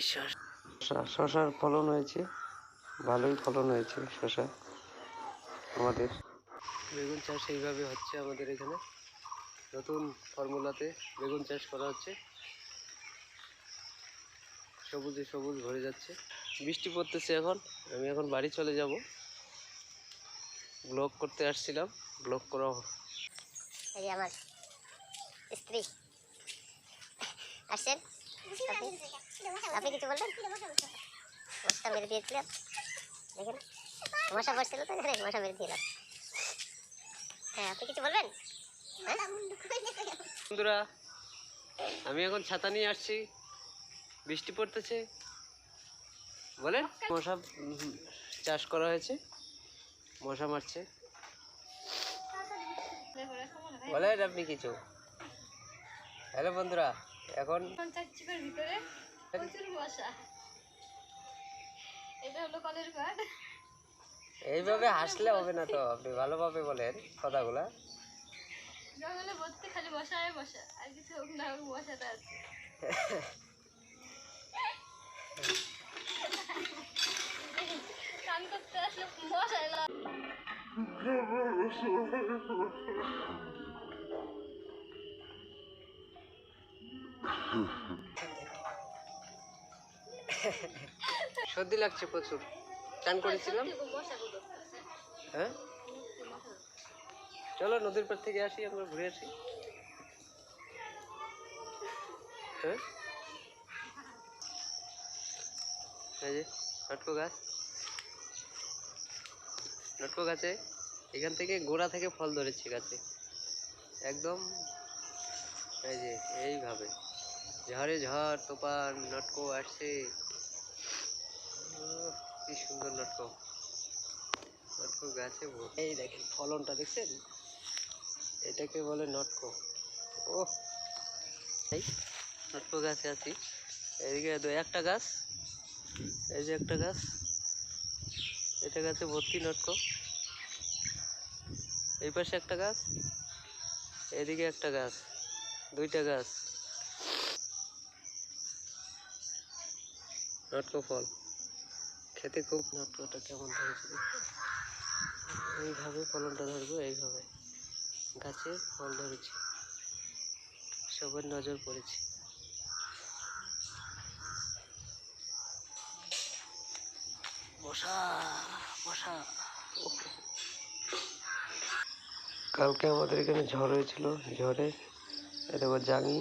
শসা শশার ফলন হয়েছে ভালোই ফলন হয়েছে শশা আমাদের। বেগুন চাষ এইভাবে হচ্ছে আমাদের এখানে। নতুন ফর্মুলাতে বেগুন চাষ করা হচ্ছে। সবুজে সবুজ ভরে যাচ্ছে। বৃষ্টি পড়তেছে এখন। আমি এখন বাড়ি চলে যাব। ব্লগ করতে আসছিলাম। ব্লগ করা আমার স্ত্রী। আসছেন? আপনি কিছু বলবেন? মশা মেরে দেখেন, মশা পড়ছিল তো এখানে, মশা মেরে হ্যাঁ আপনি কিছু বলবেন? হ্যাঁ? বন্ধুরা, আমি এখন ছাতা নিয়ে আসছি। বৃষ্টি পড়তেছে। বলেন, মশা চাষ করা হয়েছে। মশা মারছে। বলেন আপনি কিছু। হ্যালো বন্ধুরা। এখন ভিতরে প্রচুর মশা এটা হলো কলের এইভাবে হাসলে হবে না তো আপনি ভালোভাবে বলেন কথাগুলা। জঙ্গলে খালি মশায় মশা আর কিছু হোক না হোক মশাটা আছে। কান করতে আসলে সর্দি লাগছে প্রচুর। চান করেছিলাম। হ্যাঁ? চলো নদীর পার থেকে আসি আমরা ঘুরে আসি। হ্যাঁ? যে নটকো গাছ। নটকো গাছে, এখান থেকে গোড়া থেকে ফল ধরেছে গাছে। একদম, এই যে, এইভাবে। ঝড়ে ঝড় তোপান নটকো আসছে। কি সুন্দর নটকো। নটকো গাছে। এই দেখেন ফলনটা দেখছেন? এটাকে বলে নটকো। ও এই নটকো গাছে আছি। এদিকে দু একটা গাছ, এই যে একটা গাছ। এটা গাছে ভর্তি নটকো। এই পাশে একটা গাছ, এদিকে একটা গাছ, দুইটা গাছ। নটকো ফল। খেতে খুব নটকোটা কেমন ধরেছে দেখতে? এইভাবে ফলনটা ধরবো, এইভাবে। গাছে ফল ধরেছে। সবার নজর পড়েছে। মশা ওহ। কালকে আমাদের এখানে ঝড় হয়েছিল, ঝড়ে আবার জাঙি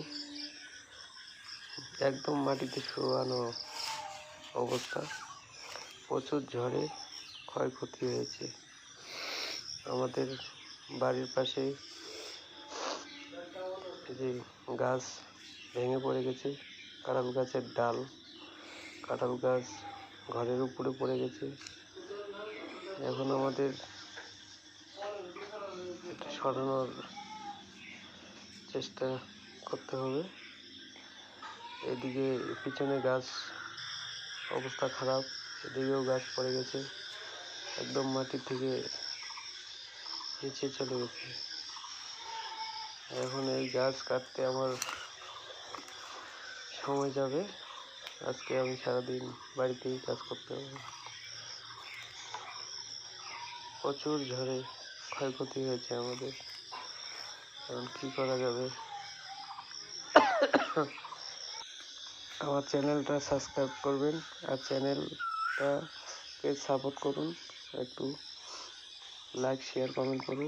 একদম মাটিতে শোয়ানো। অবস্থা। প্রচুর ঝড়ে ক্ষয়ক্ষতি হয়েছে। আমাদের বাড়ির পাশে যে গাছ ভেঙে পড়ে গেছে, কাঁঠাল গাছের ডাল। কাঁঠাল গাছ ঘরের উপরে পড়ে গেছে। এখন আমাদের এটা সরানোর চেষ্টা করতে হবে। এদিকে পিছনে গাছ অবস্থা খারাপ, এদিকেও গাছ পড়ে গেছে, একদম মাটির থেকে নিচে চলে গেছে। এখন এই গাছ কাটতে আমার সময় যাবে, আজকে আমি সারাদিন বাড়িতেই কাজ করতে হবে। প্রচুর ঝড়ে ক্ষয়ক্ষতি হয়েছে আমাদের, এখন কী করা যাবে? আমার চ্যানেলটা সাবস্ক্রাইব করবেন আর চ্যানেলটাকে সাপোর্ট করুন। একটু লাইক শেয়ার কমেন্ট করুন।